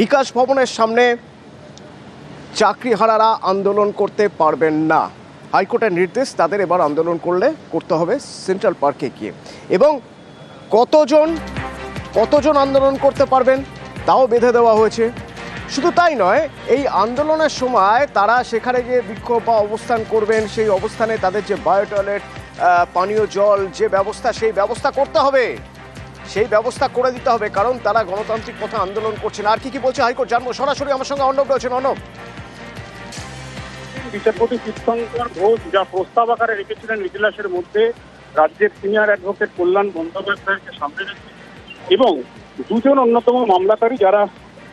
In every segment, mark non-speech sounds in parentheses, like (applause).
বিকাশ ভবনের সামনে চাকরিহারারা আন্দোলন করতে পারবেন না। হাইকোর্টের নির্দেশ তাদের এবার আন্দোলন করলে করতে হবে সেন্ট্রাল পার্কে গিয়ে। এবং কতজন কতজন আন্দোলন করতে পারবেন তাও বেঁধে দেওয়া হয়েছে। শুধু তাই নয়, এই আন্দোলনের সময় তারা সেখানে গিয়ে বিক্ষোভ বা অবস্থান করবেন, সেই অবস্থানে তাদের যে বায়ো টয়লেট পানীয় জল যে ব্যবস্থা, সেই ব্যবস্থা করতে হবে। সেই ব্যবস্থা করে দিতে হবে, কারণ তারা গণতান্ত্রিক পথে আন্দোলন করছেন। আর কি কি বলছে হাইকোর্ট? জানব। সরাসরি আমার সঙ্গে অর্ণব রয়েছেন। অর্ণব। বিচারপতি তীর্থঙ্কর ঘোষ, যা প্রস্তাব আকারে রেখেছিলেন ইজলাসের মধ্যে রাজ্যের সিনিয়র অ্যাডভোকেট কল্যাণ বন্দ্যোপাধ্যায়কে সামনে রেখে। এবং দুজন অন্যতম মামলাকারী যারা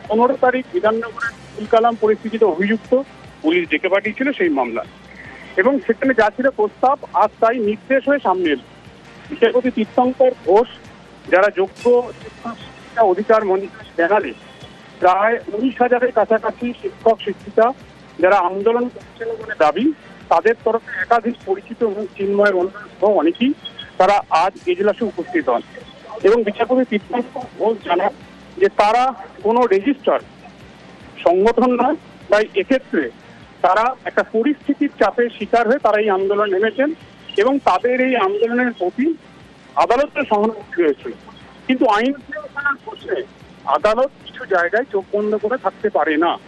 পনেরো তারিখ বিধাননগরের আব্দুল কালাম পরিস্থিতিতে অভিযুক্ত, পুলিশ ডেকে পাঠিয়েছিল সেই মামলা। এবং সেখানে যা ছিল প্রস্তাব আজ তাই নির্দেশ হয়ে সামনে এলো। বিচারপতি তীর্থঙ্কর ঘোষ যারা যোগ্য শিক্ষিকা অধিকার মঞ্চে জানালে, প্রায় উনিশ হাজারের কাছাকাছি শিক্ষক, শিক্ষিকা যারা আন্দোলন করছেন বলে দাবি, তাদের তরফে একাধিক পরিচিত এবং চিন্ময়ের অন্যান্য অনেকেই তারা আজ এজলাসে উপস্থিত হন। এবং বিচারপতি তীর্থঙ্কর ঘোষ জানান যে তারা কোনো রেজিস্টার সংগঠন নয়, তাই এক্ষেত্রে তারা একটা পরিস্থিতির চাপের শিকার হয়ে তারা এই আন্দোলন নেমেছেন এবং তাদের এই আন্দোলনের প্রতি আদালতের সহানুভূতি রয়েছে। কিন্তু আইন শৃঙ্খলার আদালত কিছু জায়গায় চোখ বন্ধ করে থাকতে পারে না।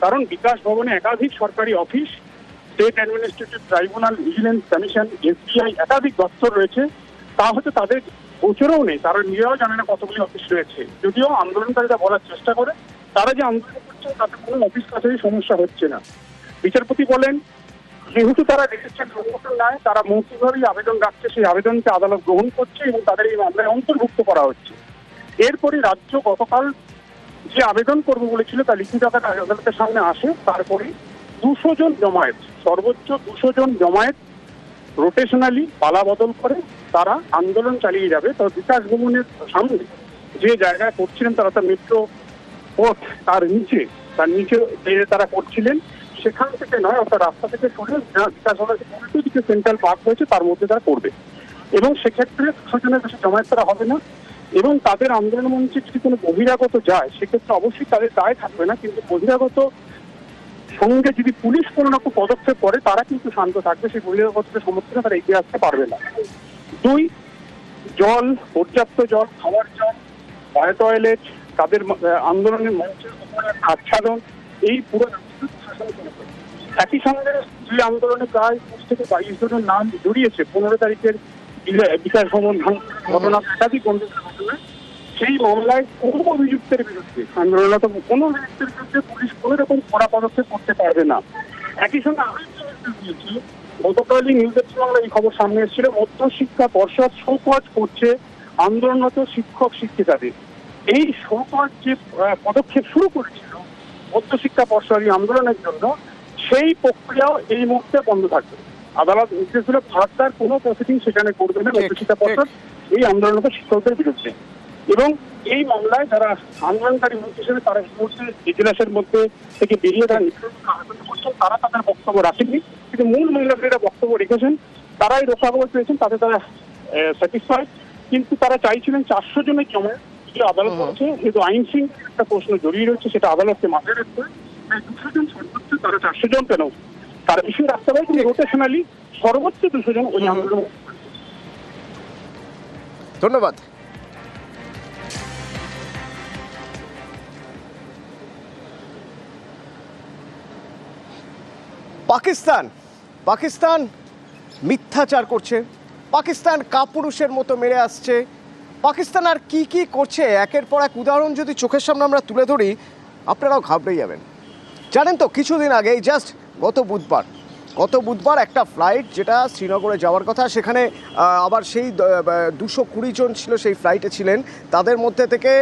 কারণ বিকাশ ভবনে একাধিক সরকারি office, state administrative tribunal, vigilance commission SBI একাধিক দপ্তর রয়েছে। তা হচ্ছে তাদের গোচরেও নেই তারা নিজেরাও জানে না কতগুলি অফিস রয়েছে। যদিও আন্দোলনকারীরা বলার চেষ্টা করে, তারা যে আন্দোলন করছে, তাতে কোনো অফিস কাছারি সমস্যা হচ্ছে না। বিচারপতি বলেন যেহেতু তারা রেজিস্টার্ড সংগঠন নয়, তারা মৌখিকভাবেই আবেদন রাখছে, সেই আবেদনকে আদালত গ্রহণ করছে এবং তাদের এই মামলায় অন্তর্ভুক্ত করা হচ্ছে। এরপরে রাজ্য গতকাল যে আবেদন করবে বলেছিল, তা লিখিত আকারে আদালতের সামনে আসে। তারপরে দুশো জন জমায়েত, সর্বোচ্চ দুশো জন জমায়েত রোটেশনালি পালা বদল করে তারা আন্দোলন চালিয়ে যাবে। তো বিকাশ ভবনের সামনে যে জায়গায় করছিলেন তারা তার মেট্রো পথ তার নিচে তার নিচে তারা করছিলেন সেখান থেকে নয়, অর্থাৎ রাস্তা থেকে সরে বিকাশ দিকে সেন্ট্রাল পার্ক হয়েছে তার মধ্যে তারা করবে এবং সেক্ষেত্রে দুশো জনের বেশি জমায়েত করা হবে না। এবং তাদের আন্দোলন মঞ্চে যদি কোনো বহিরাগত যায়, সেক্ষেত্রে অবশ্যই তাদের দায় থাকবে না। কিন্তু বহিরাগত সঙ্গে যদি পুলিশ কোনো রকম পদক্ষেপ করে, তারা কিন্তু শান্ত থাকবে। সেই বহিরাগতদের সমর্থনে তারা এগিয়ে আসতে পারবে না। দুই, জল, পর্যাপ্ত জল, খাওয়ার জল বায়ো টয়লেট তাদের আন্দোলনের মঞ্চের উপরে আচ্ছাদন এই পুরো একই সঙ্গে যে আন্দোলনে প্রায় বিশ থেকে বাইশ জনের নাম জড়িয়েছে। পনেরো তারিখের বিকাশ ভবন ঘটনা একাধিক সেই মামলায় কোনো অভিযুক্তের বিরুদ্ধে আন্দোলনত কোনো অভিযুক্তের বিরুদ্ধে পুলিশ কোনো রকম কড়া পদক্ষেপ করতে পারবে না। একই সঙ্গে গতকালই নিউজ এইটিন বাংলা এই খবর সামনে এসেছিল মধ্য শিক্ষা পর্ষদ শোকজ করছে আন্দোলনরত শিক্ষক শিক্ষিকাদের এই শোকজ যে পদক্ষেপ শুরু করেছিল মধ্য শিক্ষা পর্ষদ আন্দোলনের জন্য সেই প্রক্রিয়াও এই মুহূর্তে বন্ধ থাকবে। আদালত নির্দেশ দিল ফার্দার কোনো প্রসিডিং সেখানে করবে না মধ্য শিক্ষা পর্ষদ এই আন্দোলনরত শিক্ষকদের বিরুদ্ধে। এবং এই মামলায় যারা আন্দোলনকারী মন্ত্রী হিসেবে তারা এই মুহূর্তে ইজলাসের মধ্যে থেকে বেরিয়ে তারা করছেন তারা তাদের বক্তব্য রাখেননি। কিন্তু মূল মামলাকারীরা বক্তব্য রেখেছেন তারাই রোখাগোল পেয়েছেন তাতে তারা স্যাটিসফাইড কিন্তু তারা চাইছিলেন চারশো জনের জমা যে আদালত করেছে যেহেতু আইন শৃঙ্খলার একটা প্রশ্ন জড়িয়ে রয়েছে সেটা আদালতকে মাথায় রাখতে। দুশো জন সর্বোচ্চ তারা চারশো জন কেন? তারা বিষয় রাখতে পারে কিন্তু রোটেশনালি সর্বোচ্চ দুশো জন ওই আন্দোলন ধন্যবাদ। পাকিস্তান পাকিস্তান মিথ্যাচার করছে। পাকিস্তান কাপুরুষের মতো মেরে আসছে। পাকিস্তান আর কি কি করছে? একের পর এক উদাহরণ যদি চোখের সামনে আমরা তুলে ধরি, আপনারাও ঘাবড়ে যাবেন। জানেন তো, কিছুদিন আগেই জাস্ট গত বুধবার গত বুধবার একটা ফ্লাইট যেটা শ্রীনগরে যাওয়ার কথা, সেখানে আবার সেই দুশো কুড়ি জন ছিল সেই ফ্লাইটে ছিলেন। তাদের মধ্যে থেকে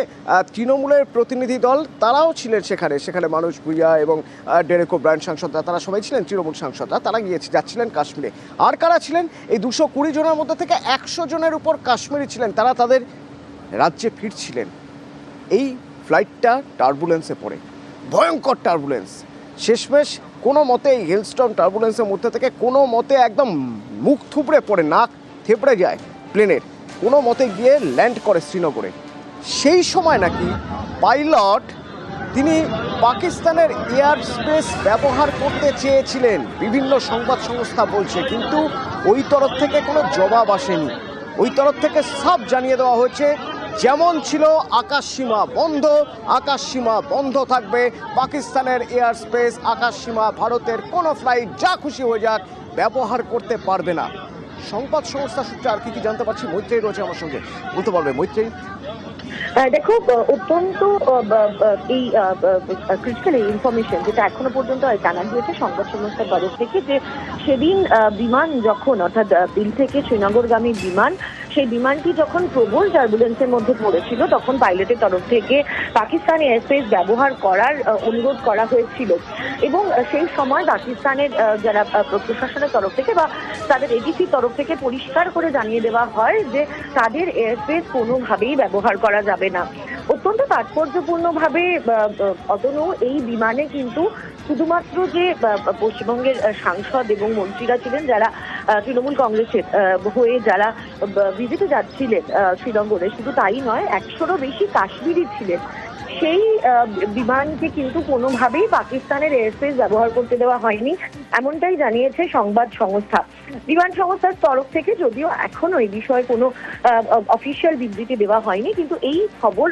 তৃণমূলের প্রতিনিধি দল, তারাও ছিলেন সেখানে। সেখানে মানুষ ভুইয়া এবং ডেরেকো ব্র্যান্ড সাংসদরা, তারা সবাই ছিলেন তৃণমূল সাংসদরা, তারা গিয়েছে, যাচ্ছিলেন কাশ্মীরে। আর কারা ছিলেন? এই দুশো কুড়ি জনের মধ্যে থেকে একশো জনের উপর কাশ্মীরি ছিলেন। তারা তাদের রাজ্যে ফিরছিলেন। এই ফ্লাইটটা টার্বুলেন্সে পড়ে। ভয়ঙ্কর টার্বুলেন্স শেষমেশ কোনো মতে এই হেলস্টর্ম টার্বুলেন্সের মধ্যে থেকে কোনো মতে একদম মুখ থুবড়ে পড়ে, নাক থেপড়ে যায় প্লেনের কোনো মতে গিয়ে ল্যান্ড করে শ্রীনগরে। সেই সময় নাকি পাইলট তিনি পাকিস্তানের এয়ার স্পেস ব্যবহার করতে চেয়েছিলেন। বিভিন্ন সংবাদ সংস্থা বলছে, কিন্তু ওই তরফ থেকে কোনো জবাব আসেনি। ওই তরফ থেকে সব জানিয়ে দেওয়া হয়েছে যেমন ছিল আকাশ সীমা বন্ধ আকাশ সীমা বন্ধ থাকবে। পাকিস্তানের এয়ার স্পেস আকাশ সীমা ভারতের কোনো ফ্লাইট যা খুশি হয়ে যাক ব্যবহার করতে পারবে না। সংবাদ সংস্থা সূত্রে আর কি কি জানতে পারছি? মৈত্রেই রয়েছে আমার সঙ্গে। বলতে পারবে মৈত্রেই আহ, দেখো অত্যন্ত এই ক্রিটিক্যাল ইনফরমেশন যেটা এখনও পর্যন্ত জানা গিয়েছে সংবাদ সংস্থার তরফ থেকে যে সেদিন বিমান যখন অর্থাৎ দিল থেকে শ্রীনগরগামী বিমান সেই বিমানটি যখন প্রবল টার্বুলেন্সের মধ্যে পড়েছিল, তখন পাইলটের তরফ থেকে পাকিস্তানি এয়ারস্পেস ব্যবহার করার অনুরোধ করা হয়েছিল। এবং সেই সময় পাকিস্তানের যারা প্রশাসনের তরফ থেকে বা তাদের এডিসির তরফ থেকে পরিষ্কার করে জানিয়ে দেওয়া হয় যে তাদের এয়ারস্পেস কোনোভাবেই ব্যবহার করা যাবে না। অত্যন্ত তাৎপর্যপূর্ণভাবে অতনু, এই বিমানে কিন্তু শুধুমাত্র যে পশ্চিমবঙ্গের সাংসদ এবং মন্ত্রীরা ছিলেন যারা তৃণমূল কংগ্রেসের হয়ে যারা বিজেপি যাচ্ছিলেন শ্রীনগরে শুধু তাই নয় একশোরও বেশি কাশ্মীরি ছিলেন। সেই বিমানকে কিন্তু কোনোভাবেই পাকিস্তানের এয়ারস্পেস ব্যবহার করতে দেওয়া হয়নি, এমনটাই জানিয়েছে সংবাদ সংস্থা। বিমান সংস্থার তরফ থেকে যদিও এখনও এই বিষয়ে কোনো অফিসিয়াল বিবৃতি দেওয়া হয়নি, কিন্তু এই খবর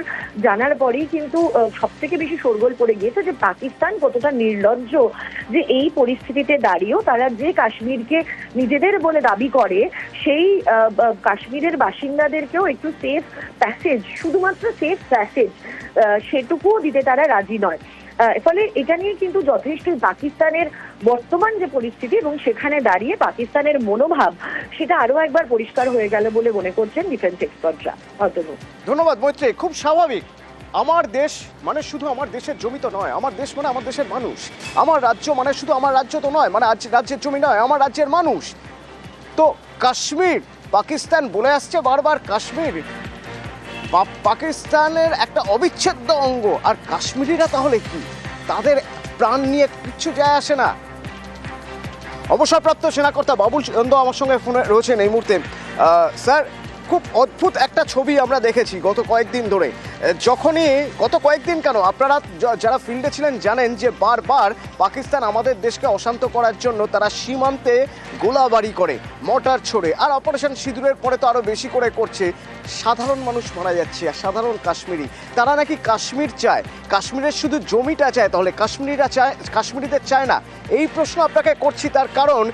জানার পরেই কিন্তু সব থেকে বেশি শোরগোল পড়ে গিয়েছে যে পাকিস্তান কতটা নির্লজ্জ যে এই পরিস্থিতিতে দাঁড়িয়েও তারা যে কাশ্মীরকে নিজেদের বলে দাবি করে, সেই কাশ্মীরের বাসিন্দাদেরকেও একটু সেফ প্যাসেজ শুধুমাত্র সেফ প্যাসেজ সেটুকুও দিতে তারা রাজি নয়। ফলে এটা নিয়ে কিন্তু যথেষ্ট পাকিস্তানের বর্তমান যে পরিস্থিতি এবং সেখানে দাঁড়িয়ে পাকিস্তানের মনোভাব, সেটা আরও একবার পরিষ্কার হয়ে গেল বলে মনে করছেন ডিফেন্স এক্সপার্টরা ধন্যবাদ, মৈত্রী। খুব স্বাভাবিক। আমার দেশ মানে শুধু আমার দেশের জমি তো নয়, আমার দেশ মানে আমার দেশের মানুষ। আমার রাজ্য মানে শুধু আমার রাজ্য তো নয় মানে রাজ্যের জমি নয়, আমার রাজ্যের মানুষ। তো কাশ্মীর, পাকিস্তান বলে আসছে বারবার কাশ্মীর। পাকিস্তানের একটা অবিচ্ছেদ্য অঙ্গ। আর কাশ্মীরিরা তাহলে কি? তাদের প্রাণ নিয়ে কিচ্ছু যায় আসে না। অবসরপ্রাপ্ত সেনাকর্তা বাবুল চন্দ আমার সঙ্গে ফোনে রয়েছেন এই মুহূর্তে। স্যার খুব অদ্ভুত একটা ছবি আমরা দেখেছি গত কয়েকদিন ধরে। যখনই, গত কয়েকদিন কেন? আপনারা যারা ফিল্ডে ছিলেন জানেন যে বারবার পাকিস্তান আমাদের দেশকে অশান্ত করার জন্য তারা সীমান্তে গোলাবারি করে, মর্টার ছোড়ে। আর অপারেশন সিঁদুরের পরে তো আরও বেশি করে করছে। সাধারণ মানুষ মারা যাচ্ছে, আর সাধারণ কাশ্মীরি। তারা নাকি কাশ্মীর চায়। কাশ্মীরের শুধু জমিটা চায়, তাহলে কাশ্মীরিরা চায়, কাশ্মীরিদের চায় না। এই প্রশ্ন আপনাকে করছি তার কারণ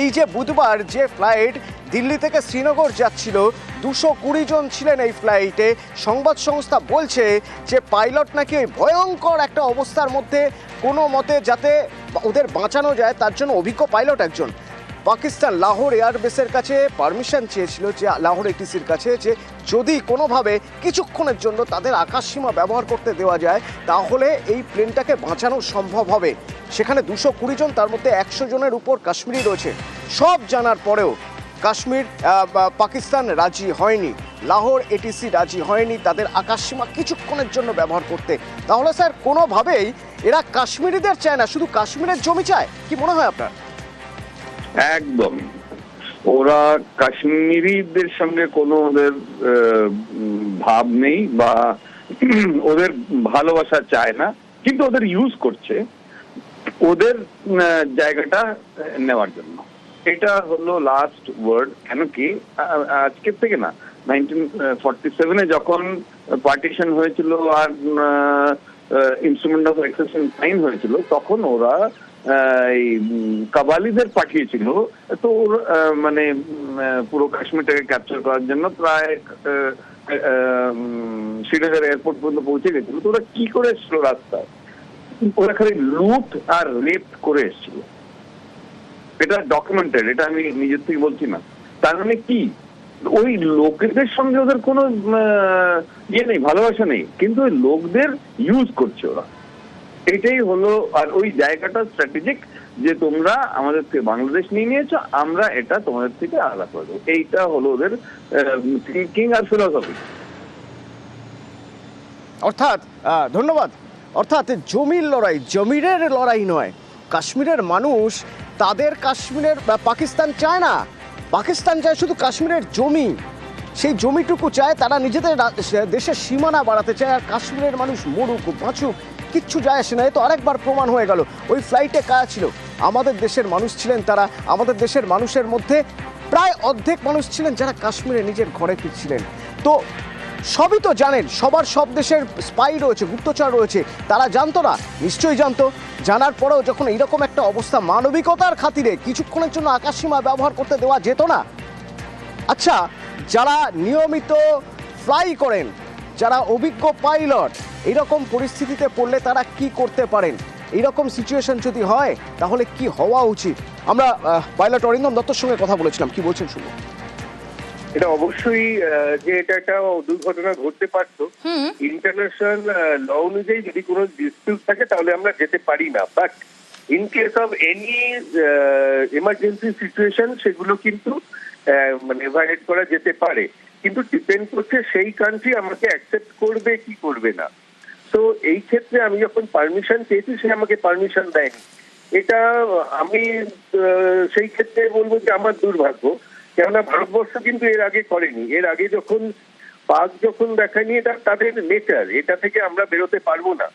এই যে বুধবার যে ফ্লাইট দিল্লি থেকে শ্রীনগর যাচ্ছিল, দুশো কুড়ি জন ছিলেন এই ফ্লাইটে। সংবাদ সংস্থা বলছে যে পাইলট নাকি ওই ভয়ঙ্কর একটা অবস্থার মধ্যে কোনো মতে যাতে ওদের বাঁচানো যায়, তার জন্য অভিজ্ঞ পাইলট একজন। পাকিস্তান লাহোর এয়ারবেসের কাছে পারমিশন চেয়েছিল যে, লাহোর এটিসির কাছে যে, যদি কোনোভাবে কিছুক্ষণের জন্য তাদের আকাশসীমা ব্যবহার করতে দেওয়া যায়, তাহলে এই প্লেনটাকে বাঁচানো সম্ভব হবে। সেখানে দুশো কুড়ি জন, তার মধ্যে একশো জনের উপর কাশ্মীরি রয়েছে। সব জানার পরেও কাশ্মীর পাকিস্তান রাজি হয়নি। লাহোর এটিসি রাজি হয়নি তাদের আকাশসীমা কিছুক্ষণের জন্য ব্যবহার করতে। তাহলে স্যার, কোনোভাবেই এরা কাশ্মীরিদের চায় না, শুধু কাশ্মীরের জমি চায়? কি মনে হয় আপনার? একদম। ওরা কাশ্মীরিদের সঙ্গে কোনো ওদের ভাব নেই বা (clears throat) ওদের ভালোবাসা চায় না, কিন্তু ওদের ইউজ করছে ওদের জায়গাটা নেওয়ার জন্য। এটা হলো লাস্ট ওয়ার্ড কেন কি আজকের থেকে না নাইনটিন ফর্টি সেভেনে যখন পার্টিশন হয়েছিল আর ইনস্ট্রুমেন্ট অফ এক্সেশন সাইন হয়েছিল, তখন ওরা এই কাবালিদের পাঠিয়েছিল। তো ওর মানে পুরো কাশ্মীরটাকে ক্যাপচার করার জন্য প্রায় শ্রীনগর এয়ারপোর্ট পর্যন্ত পৌঁছে গেছিল। তো ওরা কি করে এসেছিল রাস্তায়? ওরা খালি লুট আর রেপ করে এসেছিল। এটা ডকুমেন্টেড এটা আমি নিজের থেকে বলছি না। তার মানে কি? ওই লোকেদের সঙ্গে ওদের কোনো ইয়ে নেই, ভালোবাসা নেই। কিন্তু ওই লোকদের ইউজ করছে ওরা। এটাই হলো, আর ওই জায়গাটা স্ট্র্যাটেজিক যে তোমরা আমাদের থেকে বাংলাদেশ নিয়ে নিয়েছো, আমরা এটা তোমাদের থেকে আলাদা করে দেবো। এইটা হলো ওদের থিঙ্কিং আর ফিলসফি অর্থাৎ ধন্যবাদ। অর্থাৎ জমির লড়াই, জমিরের লড়াই নয়। কাশ্মীরের মানুষ তাদের কাশ্মীরের পাকিস্তান চায় না। পাকিস্তান চায় শুধু কাশ্মীরের জমি। সেই জমিটুকু চায়, তারা নিজেদের দেশের সীমানা বাড়াতে চায়, আর কাশ্মীরের মানুষ মরুক, বাঁচুক। কিচ্ছু যায় আসে না। এ তো আরেকবার প্রমাণ হয়ে গেল। ওই ফ্লাইটে কারা ছিল? আমাদের দেশের মানুষ ছিলেন তারা। আমাদের দেশের মানুষের মধ্যে প্রায় অর্ধেক মানুষ ছিলেন যারা কাশ্মীরে নিজের ঘরে ফিরছিলেন। তো সবই তো জানেন, সবার সব দেশের স্পাই রয়েছে, গুপ্তচর রয়েছে। তারা জানতো না? নিশ্চয়ই জানতো। জানার পরেও যখন এরকম একটা অবস্থা মানবিকতার খাতিরে কিছুক্ষণের জন্য আকাশসীমা ব্যবহার করতে দেওয়া যেত না। আচ্ছা যারা নিয়মিত ফ্লাই করেন যারা অভিজ্ঞ পাইলট এরকম পরিস্থিতিতে পড়লে তারা কি করতে পারেন? এইরকম সিচুয়েশন যদি হয় তাহলে কি হওয়া উচিত? আমরা পাইলট অরিন্দম দত্তর সঙ্গে কথা বলেছিলাম কি বলছেন শুনুন। এটা অবশ্যই আহ, যে এটা একটা দুর্ঘটনা ঘটতে পারতো। ইন্টারন্যাশনাল ল অনুযায়ী যদি কোনো ডিসপিউট থাকে তাহলে আমরা যেতে পারি না। But in case of any emergency situation সেগুলো কিন্তু আহ, মানে এভাইড করা যেতে পারে। কিন্তু ডিপেন্ড করছে সেই কান্ট্রি আমাকে অ্যাকসেপ্ট করবে কি করবে না। তো এই ক্ষেত্রে আমি যখন পারমিশন চেয়েছি সে আমাকে পারমিশন দেয়নি। এটা আমি সেই ক্ষেত্রে বলব যে আমার দুর্ভাগ্য। কেননা ভারতবর্ষ কিন্তু এর আগে করেনি। এর আগে যখন পাক যখন দেখায়নি, এটা তাদের নেচার এটা থেকে আমরা বেরোতে পারব না।